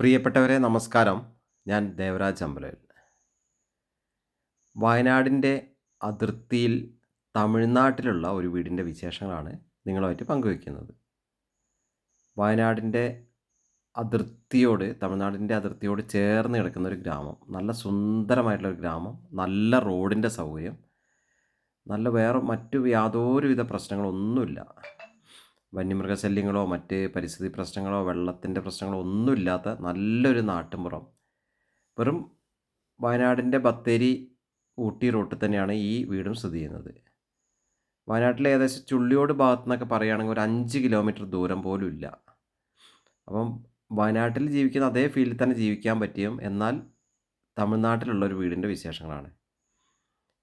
പ്രിയപ്പെട്ടവരെ നമസ്കാരം. ഞാൻ ദേവരാജ് അമ്പലൽ വയനാടിന്റെ അതിർത്തിയിൽ തമിഴ്നാട്ടിലുള്ള ഒരു വീടിന്റെ വിശേഷങ്ങളാണ് നിങ്ങളുമായിട്ട് പങ്കുവയ്ക്കുന്നത്. വയനാടിന്റെ അതിർത്തിയോട് തമിഴ്നാടിന്റെ അതിർത്തിയോട് ചേർന്ന് കിടക്കുന്ന ഒരു ഗ്രാമം. നല്ല സുന്ദരമായിട്ടുള്ള ഒരു ഗ്രാമം. നല്ല റോഡിന്റെ സൗകര്യം. നല്ല വേറെ മറ്റു യാതൊരുവിധ പ്രശ്നങ്ങളൊന്നുമില്ല. വന്യമൃഗശല്യങ്ങളോ മറ്റ് പരിസ്ഥിതി പ്രശ്നങ്ങളോ വെള്ളത്തിന്റെ പ്രശ്നങ്ങളോ ഒന്നുമില്ലാത്ത നല്ലൊരു നാട്ടുമ്പുറം വെറും വയനാടിന്റെ ബത്തേരി ഊട്ടി റൂട്ടിൽ തന്നെയാണ് ഈ വീടും സ്ഥിതി ചെയ്യുന്നത്. വയനാട്ടിലെ ഏകദേശം ചുള്ളിയോട് ഭാഗത്തു നിന്നൊക്കെ പറയുകയാണെങ്കിൽ ഒരു അഞ്ച് കിലോമീറ്റർ ദൂരം പോലും ഇല്ല. അപ്പം വയനാട്ടിൽ ജീവിക്കുന്ന അതേ ഫീൽഡിൽ തന്നെ ജീവിക്കാൻ പറ്റിയും എന്നാൽ തമിഴ്നാട്ടിലുള്ള ഒരു വീടിന്റെ വിശേഷങ്ങളാണ്.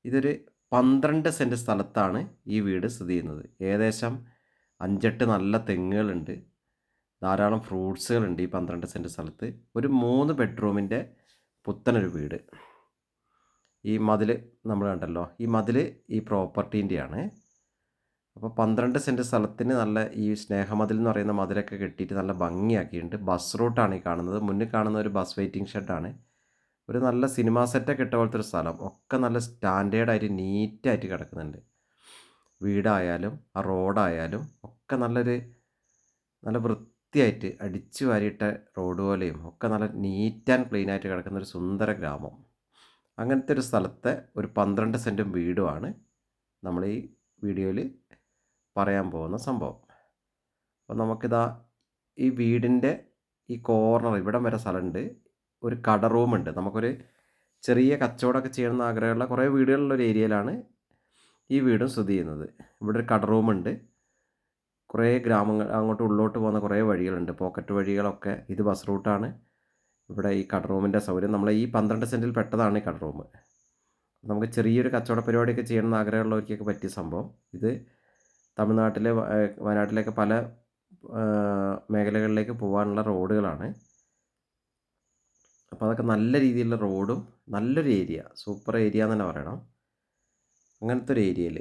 ഇതൊരു പന്ത്രണ്ട് സെന്റ് സ്ഥലത്താണ് ഈ വീട് സ്ഥിതി ചെയ്യുന്നത്. ഏകദേശം അഞ്ചെട്ട് നല്ല തെങ്ങുകളുണ്ട്. ധാരാളം ഫ്രൂട്ട്സുകളുണ്ട് ഈ പന്ത്രണ്ട് സെന്റ് സ്ഥലത്ത്. ഒരു മൂന്ന് ബെഡ്റൂമിന്റെ പുത്തനൊരു വീട്. ഈ മതിൽ നമ്മൾ കണ്ടല്ലോ. ഈ മതിൽ ഈ പ്രോപ്പർട്ടീന്റെയാണ്. അപ്പോൾ പന്ത്രണ്ട് സെന്റ് സ്ഥലത്തിന് നല്ല ഈ സ്നേഹമതിൽ എന്ന് പറയുന്ന മതിലൊക്കെ കെട്ടിയിട്ട് നല്ല ഭംഗിയാക്കിയിട്ടുണ്ട്. ബസ് റൂട്ടാണ് ഈ കാണുന്നത്. മുന്നിൽ കാണുന്ന ഒരു ബസ് വെയിറ്റിംഗ് ഷെഡാണ്. ഒരു നല്ല സിനിമാ സെറ്റൊക്കെ ഇട്ട പോലത്തെ ഒരു സ്ഥലം. ഒക്കെ നല്ല സ്റ്റാൻഡേർഡായിട്ട് നീറ്റായിട്ട് കിടക്കുന്നുണ്ട്. വീടായാലും ആ റോഡായാലും ഒക്കെ നല്ലൊരു നല്ല വൃത്തിയായിട്ട് അടിച്ചു വാരിയിട്ട റോഡ് പോലെയും ഒക്കെ നല്ല നീറ്റ് ആൻഡ് ക്ലീൻ ആയിട്ട് കിടക്കുന്ന ഒരു സുന്ദര ഗ്രാമം. അങ്ങനത്തെ ഒരു സ്ഥലത്തെ ഒരു പന്ത്രണ്ട് സെന്റും വീടുമാണ് നമ്മൾ ഈ വീഡിയോയിൽ പറയാൻ പോകുന്ന സംഭവം. അപ്പോൾ നമുക്കിതാ ഈ വീടിന്റെ ഈ കോർണർ ഇവിടം വരെ സ്ഥലമുണ്ട്. ഒരു കട റൂമുണ്ട്. നമുക്കൊരു ചെറിയ കച്ചവടമൊക്കെ ചെയ്യണമെന്ന് ആഗ്രഹമുള്ള കുറേ വീടുകളുള്ള ഒരു ഏരിയയിലാണ് ഈ വീടും സ്ഥിതി ചെയ്യുന്നത്. ഇവിടെ ഒരു കട റൂമുണ്ട് കുറേ ഗ്രാമങ്ങൾ അങ്ങോട്ട് ഉള്ളോട്ട് പോകുന്ന കുറേ വഴികളുണ്ട്. പോക്കറ്റ് വഴികളൊക്കെ ഇത് ബസ് റൂട്ടാണ്. ഇവിടെ ഈ കട റൂമിന്റെ സൗകര്യം നമ്മളെ ഈ പന്ത്രണ്ട് സെന്റിൽ പെട്ടതാണ് ഈ കട റൂം. നമുക്ക് ചെറിയൊരു കച്ചവട പരിപാടിയൊക്കെ ചെയ്യണമെന്ന് ആഗ്രഹമുള്ളവർക്കൊക്കെ പറ്റിയ സംഭവം. ഇത് തമിഴ്നാട്ടിലെ വയനാട്ടിലേക്ക് പല മേഖലകളിലേക്ക് പോകാനുള്ള റോഡുകളാണ്. അപ്പോൾ അതൊക്കെ നല്ല രീതിയിലുള്ള റോഡും നല്ലൊരു ഏരിയ സൂപ്പർ ഏരിയ എന്ന് തന്നെ പറയണം. അങ്ങനത്തെ ഒരു ഏരിയയിൽ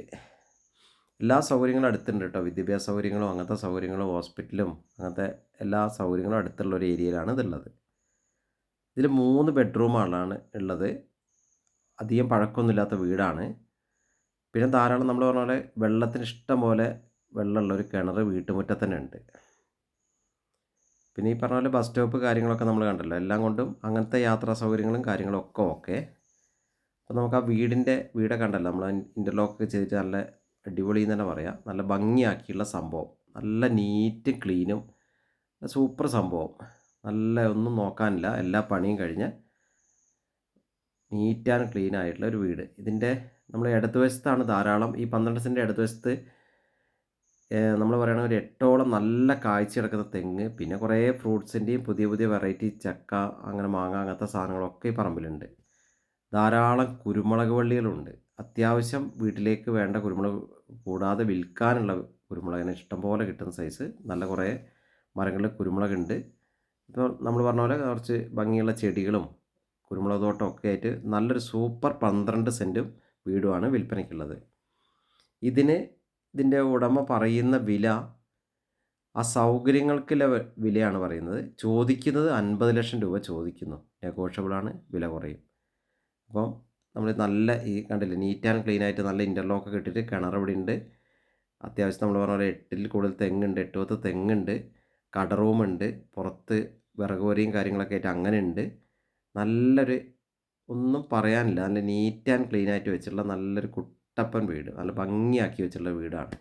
എല്ലാ സൗകര്യങ്ങളും അടുത്തുണ്ട് കേട്ടോ. വിദ്യാഭ്യാസ സൗകര്യങ്ങളും അങ്ങനത്തെ സൗകര്യങ്ങളും ഹോസ്പിറ്റലും അങ്ങനത്തെ എല്ലാ സൗകര്യങ്ങളും അടുത്തുള്ള ഒരു ഏരിയയിലാണ് ഇതുള്ളത്. ഇതിൽ മൂന്ന് ബെഡ്റൂമാണ് ഉള്ളത്. അധികം പഴക്കമൊന്നുമില്ലാത്ത വീടാണ്. പിന്നെ ധാരാളം നമ്മൾ പറഞ്ഞ പോലെ വെള്ളത്തിന് ഇഷ്ടം പോലെ വെള്ളമുള്ള ഒരു കിണർ വീട്ടുമുറ്റത്ത് തന്നെ ഉണ്ട് പിന്നെ ഈ പറഞ്ഞ പോലെ ബസ് സ്റ്റോപ്പ് കാര്യങ്ങളൊക്കെ നമ്മൾ കണ്ടല്ലോ. എല്ലാം കൊണ്ടും അങ്ങനത്തെ യാത്രാ സൗകര്യങ്ങളും കാര്യങ്ങളും ഒക്കെ ഓക്കെ. അപ്പോൾ നമുക്ക് ആ വീടിന്റെ വീടൊക്കെ കണ്ടല്ലോ നമ്മൾ ഇന്റർലോക്ക് ചെയ്തിട്ട് നല്ല അടിപൊളി എന്ന് തന്നെ പറയാം. നല്ല ഭംഗിയാക്കിയുള്ള സംഭവം. നല്ല നീറ്റ് ക്ലീനും സൂപ്പർ സംഭവം. നല്ല ഒന്നും നോക്കാനില്ല. എല്ലാ പണിയും കഴിഞ്ഞ് നീറ്റ് ആൻഡ് ക്ലീൻ ആയിട്ടുള്ള ഒരു വീട്. ഇതിന്റെ നമ്മൾ ഇടതുവശത്താണ് ധാരാളം ഈ പന്ത്രണ്ട് സെന്റ് ഇടതുവശത്ത് നമ്മൾ പറയുകയാണെങ്കിൽ ഒരു എട്ടോളം നല്ല കാഴ്ച കിടക്കുന്ന തെങ്ങ് പിന്നെ കുറേ ഫ്രൂട്ട്സിന്റെയും പുതിയ പുതിയ വെറൈറ്റി ചക്ക അങ്ങനെ മാങ്ങ അങ്ങനത്തെ സാധനങ്ങളൊക്കെ ഈ പറമ്പിലുണ്ട്. ധാരാളം കുരുമുളക് വള്ളികളുണ്ട്. അത്യാവശ്യം വീട്ടിലേക്ക് വേണ്ട കുരുമുളക് കൂടാതെ വിൽക്കാനുള്ള ഇഷ്ടം പോലെ കിട്ടുന്ന സൈസ് നല്ല കുറേ മരങ്ങളിൽ കുരുമുളകുണ്ട്. ഇപ്പോൾ നമ്മൾ പറഞ്ഞ പോലെ കുറച്ച് ഭംഗിയുള്ള ചെടികളും കുരുമുളക് തോട്ടം ഒക്കെ ആയിട്ട് നല്ലൊരു സൂപ്പർ പന്ത്രണ്ട് സെന്റും വീടുമാണ് വിൽപ്പനയ്ക്കുള്ളത്. ഇതിന് ഇതിന്റെ ഉടമ പറയുന്ന വില ആ സൗകര്യങ്ങൾക്കുള്ള വിലയാണ് പറയുന്നത്. ചോദിക്കുന്നത് അൻപത് ലക്ഷം രൂപ ചോദിക്കുന്നു. നെഗോഷ്യബിളാണ് വില കുറയും. അപ്പം നമ്മൾ നല്ല ഈ കണ്ടില്ലേ നീറ്റ് ആൻഡ് ക്ലീൻ ആയിട്ട് നല്ല ഇന്റർലോക്കൊക്കെ ഇട്ടിട്ട് കിണർ ഇവിടെ ഉണ്ട് അത്യാവശ്യം നമ്മൾ പറഞ്ഞ പോലെ എട്ടിൽ കൂടുതൽ തെങ്ങുണ്ട് എട്ട് പത്ത് തെങ്ങുണ്ട് കട റൂമുണ്ട് പുറത്ത് വിറകുവരിയും കാര്യങ്ങളൊക്കെ ആയിട്ട് അങ്ങനെ ഉണ്ട് നല്ലൊരു ഒന്നും പറയാനില്ല നല്ല നീറ്റ് ആൻഡ് ക്ലീൻ ആയിട്ട് വെച്ചിട്ടുള്ള നല്ലൊരു കുട്ടപ്പൻ വീട് നല്ല ഭംഗിയാക്കി വെച്ചിട്ടുള്ള വീടാണ്.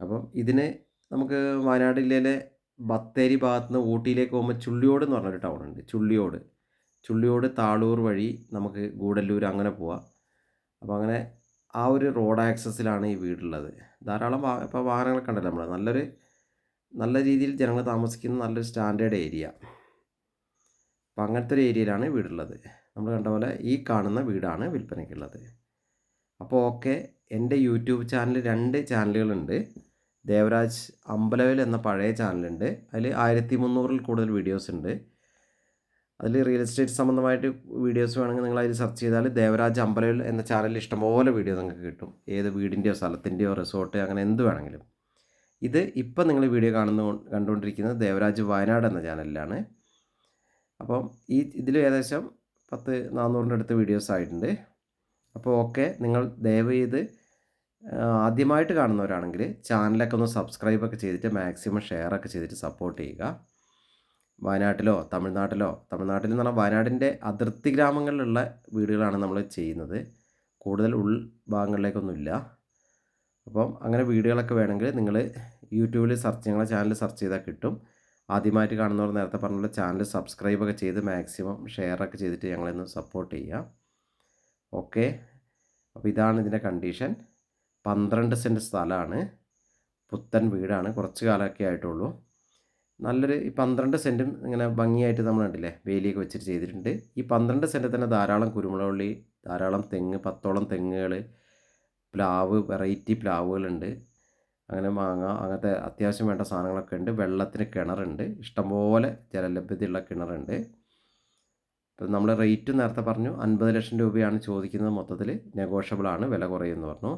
അപ്പം ഇതിന് നമുക്ക് വയനാട് ജില്ലയിലെ ബത്തേരി ഭാഗത്ത് നിന്ന് ഊട്ടിയിലേക്ക് പോകുമ്പോൾ ചുള്ളിയോട് എന്ന് പറഞ്ഞൊരു ടൗൺ ഉണ്ട് ചുള്ളിയോട്. ചുള്ളിയോട് താളൂർ വഴി നമുക്ക് ഗൂഡല്ലൂർ അങ്ങനെ പോവാം. അപ്പോൾ അങ്ങനെ ആ ഒരു റോഡ് ആക്സസിലാണ് ഈ വീടുള്ളത്. ധാരാളം ഇപ്പോൾ വാഹനങ്ങളൊക്കെ ഉണ്ടല്ലോ നമ്മൾ നല്ലൊരു നല്ല രീതിയിൽ ജനങ്ങൾ താമസിക്കുന്ന നല്ലൊരു സ്റ്റാൻഡേർഡ് ഏരിയ. അപ്പം അങ്ങനത്തെ ഒരു ഏരിയയിലാണ് വീടുള്ളത്. നമ്മൾ കണ്ട പോലെ ഈ കാണുന്ന വീടാണ് വിൽപ്പനയ്ക്കുള്ളത്. അപ്പോൾ ഓക്കെ എന്റെ യൂട്യൂബ് ചാനൽ രണ്ട് ചാനലുകളുണ്ട്. ദേവരാജ് അമ്പലവേൽ എന്ന പഴയ ചാനലുണ്ട്. അതിൽ ആയിരത്തി മുന്നൂറിൽ കൂടുതൽ വീഡിയോസ് ഉണ്ട്. അതിൽ റിയൽ എസ്റ്റേറ്റ് സംബന്ധമായിട്ട് വീഡിയോസ് വേണമെങ്കിൽ നിങ്ങൾ അതിൽ സെർച്ച് ചെയ്താൽ ദേവരാജ് അമ്പലയിൽ എന്ന ചാനലിൽ ഇഷ്ടംപോലെ വീഡിയോ നിങ്ങൾക്ക് കിട്ടും. ഏത് വീടിന്റെയോ സ്ഥലത്തിന്റെയോ റിസോർട്ട് അങ്ങനെ എന്ത് വേണമെങ്കിലും. ഇത് ഇപ്പം നിങ്ങൾ വീഡിയോ കാണുന്ന കണ്ടുകൊണ്ടിരിക്കുന്നത് ദേവരാജ് വയനാട് എന്ന ചാനലിലാണ് അപ്പം ഈ ഇതിൽ ഏകദേശം പത്ത് നാനൂറിന്റെ അടുത്ത് വീഡിയോസ് ആയിട്ടുണ്ട്. അപ്പോൾ ഓക്കെ നിങ്ങൾ ദയവ് ചെയ്ത് ആദ്യമായിട്ട് കാണുന്നവരാണെങ്കിൽ ചാനലൊക്കെ ഒന്ന് സബ്സ്ക്രൈബൊക്കെ ചെയ്തിട്ട് മാക്സിമം ഷെയറൊക്കെ ചെയ്തിട്ട് സപ്പോർട്ട് ചെയ്യുക. വയനാട്ടിലോ തമിഴ്നാട്ടിലോ തമിഴ്നാട്ടിൽ എന്ന് പറഞ്ഞാൽ വയനാടിന്റെ അതിർത്തി ഗ്രാമങ്ങളിലുള്ള വീടുകളാണ് നമ്മൾ ചെയ്യുന്നത്. കൂടുതൽ ഉൾ ഭാഗങ്ങളിലേക്കൊന്നുമില്ല അപ്പം അങ്ങനെ വീടുകളൊക്കെ വേണമെങ്കിൽ നിങ്ങൾ യൂട്യൂബിൽ സെർച്ച് ഞങ്ങളെ ചാനൽ സെർച്ച് ചെയ്താൽ കിട്ടും. ആദ്യമായിട്ട് കാണുന്നവർ നേരത്തെ പറഞ്ഞുള്ള ചാനൽ സബ്സ്ക്രൈബൊക്കെ ചെയ്ത് മാക്സിമം ഷെയറൊക്കെ ചെയ്തിട്ട് ഞങ്ങളെന്ന് സപ്പോർട്ട് ചെയ്യുക. ഓക്കെ അപ്പോൾ ഇതാണ് ഇതിന്റെ കണ്ടീഷൻ പന്ത്രണ്ട് സെന്റ് സ്ഥലമാണ്. പുത്തൻ വീടാണ്. കുറച്ച് കാലമൊക്കെ ആയിട്ടുള്ളൂ. നല്ലൊരു ഈ പന്ത്രണ്ട് സെന്റും ഇങ്ങനെ ഭംഗിയായിട്ട് നമ്മൾ കണ്ടില്ലേ വേലിയൊക്കെ വെച്ചിട്ട് ചെയ്തിട്ടുണ്ട്. ഈ പന്ത്രണ്ട് സെന്റിൽ തന്നെ ധാരാളം കുരുമുളകുള്ളി ധാരാളം തെങ്ങ് പത്തോളം തെങ്ങുകൾ പ്ലാവ് വെറൈറ്റി പ്ലാവുകളുണ്ട്. അങ്ങനെ മാങ്ങ അങ്ങനത്തെ അത്യാവശ്യം വേണ്ട സാധനങ്ങളൊക്കെ ഉണ്ട്. വെള്ളത്തിന് കിണറുണ്ട്. ഇഷ്ടംപോലെ ജലലഭ്യതയുള്ള കിണറുണ്ട്. ഇപ്പം നമ്മൾ റേറ്റ് നേരത്തെ പറഞ്ഞു അൻപത് ലക്ഷം രൂപയാണ് ചോദിക്കുന്നത് മൊത്തത്തിൽ നെഗോഷ്യബിളാണ് വില കുറയുമെന്ന് പറഞ്ഞു.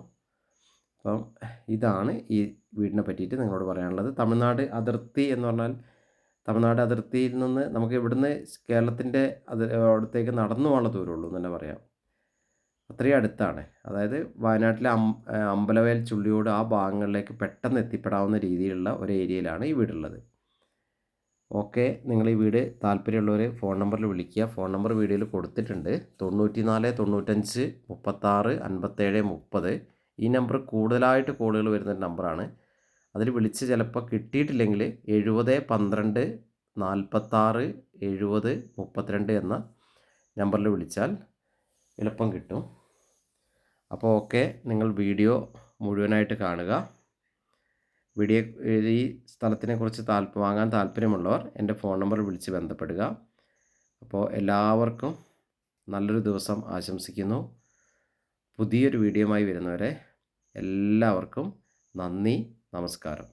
അപ്പം ഇതാണ് ഈ വീടിനെ പറ്റിയിട്ട് നിങ്ങളോട് പറയാനുള്ളത്. തമിഴ്നാട് അതിർത്തി എന്ന് പറഞ്ഞാൽ തമിഴ്നാട് അതിർത്തിയിൽ നിന്ന് നമുക്ക് ഇവിടുന്ന് കേരളത്തിന്റെ അത് അവിടത്തേക്ക് നടന്നു പോകാനുള്ള ദൂരമുള്ളൂ എന്ന് തന്നെ പറയാം. അത്രയും അടുത്താണ്. അതായത് വയനാട്ടിലെ അം അമ്പലവയൽ ചുള്ളിയോട് ആ ഭാഗങ്ങളിലേക്ക് പെട്ടെന്ന് എത്തിപ്പെടാവുന്ന രീതിയിലുള്ള ഒരു ഏരിയയിലാണ് ഈ വീടുള്ളത്. ഓക്കെ നിങ്ങൾ ഈ വീട് താല്പര്യമുള്ളവർ ഫോൺ നമ്പറിൽ വിളിക്കുക. ഫോൺ നമ്പർ വീഡിയോയിൽ കൊടുത്തിട്ടുണ്ട്. തൊണ്ണൂറ്റി നാല് തൊണ്ണൂറ്റഞ്ച് മുപ്പത്താറ് അൻപത്തേഴ് മുപ്പത്. ഈ നമ്പർ കൂടുതലായിട്ട് കോളുകൾ വരുന്ന നമ്പറാണ്. അതിൽ വിളിച്ച് ചിലപ്പോൾ കിട്ടിയിട്ടില്ലെങ്കിൽ എഴുപത് പന്ത്രണ്ട് നാൽപ്പത്താറ് എഴുപത് മുപ്പത്തിരണ്ട് എന്ന നമ്പറിൽ വിളിച്ചാൽ എളുപ്പം കിട്ടും. അപ്പോൾ ഓക്കെ നിങ്ങൾ വീഡിയോ മുഴുവനായിട്ട് കാണുക. വീഡിയോ ഈ സ്ഥലത്തിനെക്കുറിച്ച് താല്പ വാങ്ങാൻ താല്പര്യമുള്ളവർ എന്റെ ഫോൺ നമ്പർ വിളിച്ച് ബന്ധപ്പെടുക. അപ്പോൾ എല്ലാവർക്കും നല്ലൊരു ദിവസം ആശംസിക്കുന്നു. പുതിയൊരു വീഡിയോയുമായി വരുന്നവരെ എല്ലാവർക്കും നന്ദി നമസ്കാരം.